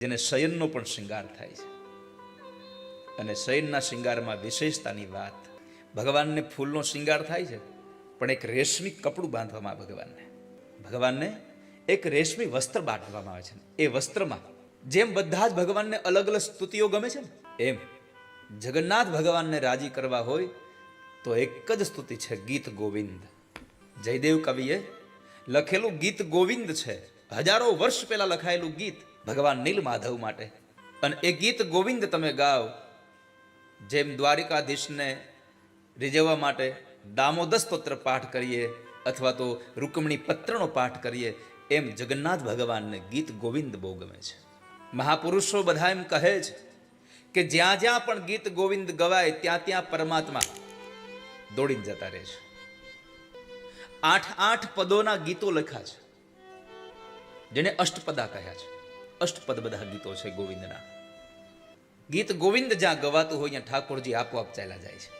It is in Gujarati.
જેને શયનનો પણ શૃંગાર થાય છે. અને શયનના શૃંગારમાં વિશેષતાની વાત, ભગવાનને ફૂલનો શૃંગાર થાય છે, પણ એક રેશમી કપડું બાંધવામાં આવે ભગવાનને. ભગવાનને એક રેશમી વસ્ત્ર બાંધવામાં આવે છે. એ વસ્ત્રમાં જેમ બધા જ ભગવાનને અલગ અલગ સ્તુતિઓ ગમે છે ને, એમ જગન્નાથ ભગવાનને રાજી કરવા હોય તો એક જ સ્તુતિ છે, ગીત ગોવિંદ. જયદેવ કવિએ લખેલું ગીત ગોવિંદ છે. હજારો વર્ષ પહેલાં લખાયેલું ગીત ભગવાન નીલ માધવ માટે. અને એ ગીત ગોવિંદ તમે ગાઓ, જેમ દ્વારિકાધીશને રીઝવવા માટે દામોદર સ્તોત્ર પાઠ કરીએ, અથવા તો રૂકમણી પત્રનો પાઠ કરીએ, એમ જગન્નાથ ભગવાનને ગીત ગોવિંદ બહુ ગમે છે. મહાપુરુષો બધા એમ કહે છે કે જ્યાં જ્યાં પણ ગીત ગોવિંદ ગવાય, ત્યાં ત્યાં પરમાત્મા દોડીને જતા રહે છે. આઠ આઠ પદોના ગીતો લખ્યા છે, જેને અષ્ટપદા કહ્યા છે. અષ્ટપદ બધા ગીતો છે ગોવિંદના. ગીત ગોવિંદ જ્યાં ગવાતું હોય ત્યાં ઠાકોરજી આપોઆપ ચાલ્યા જાય છે.